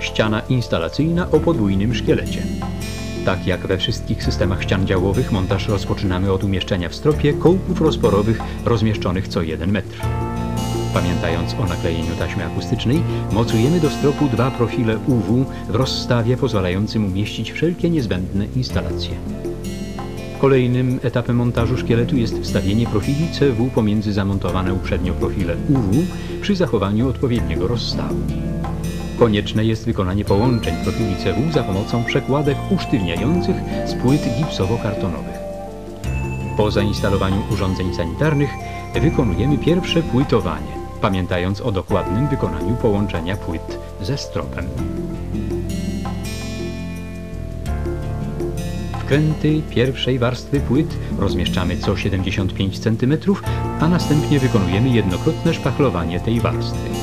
ściana instalacyjna o podwójnym szkielecie. Tak jak we wszystkich systemach ścian działowych, montaż rozpoczynamy od umieszczenia w stropie kołków rozporowych rozmieszczonych co 1 metr. Pamiętając o naklejeniu taśmy akustycznej, mocujemy do stropu dwa profile UW w rozstawie pozwalającym umieścić wszelkie niezbędne instalacje. Kolejnym etapem montażu szkieletu jest wstawienie profili CW pomiędzy zamontowane uprzednio profile UW przy zachowaniu odpowiedniego rozstawu. Konieczne jest wykonanie połączeń profili za pomocą przekładek usztywniających z płyt gipsowo-kartonowych. Po zainstalowaniu urządzeń sanitarnych wykonujemy pierwsze płytowanie, pamiętając o dokładnym wykonaniu połączenia płyt ze stropem. Wkręty pierwszej warstwy płyt rozmieszczamy co 75 cm, a następnie wykonujemy jednokrotne szpachlowanie tej warstwy.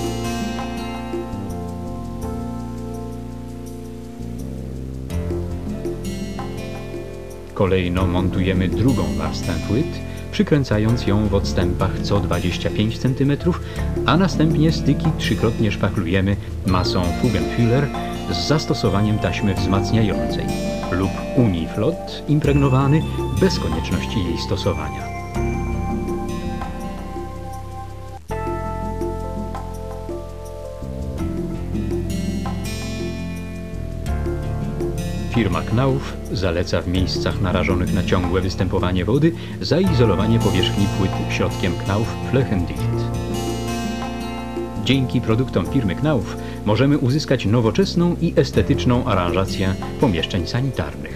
Kolejno montujemy drugą warstwę płyt, przykręcając ją w odstępach co 25 cm, a następnie styki trzykrotnie szpachlujemy masą Fugenfüller z zastosowaniem taśmy wzmacniającej lub uniflot impregnowany bez konieczności jej stosowania. Firma Knauf zaleca w miejscach narażonych na ciągłe występowanie wody zaizolowanie powierzchni płyt środkiem Knauf Flechendicht. Dzięki produktom firmy Knauf możemy uzyskać nowoczesną i estetyczną aranżację pomieszczeń sanitarnych.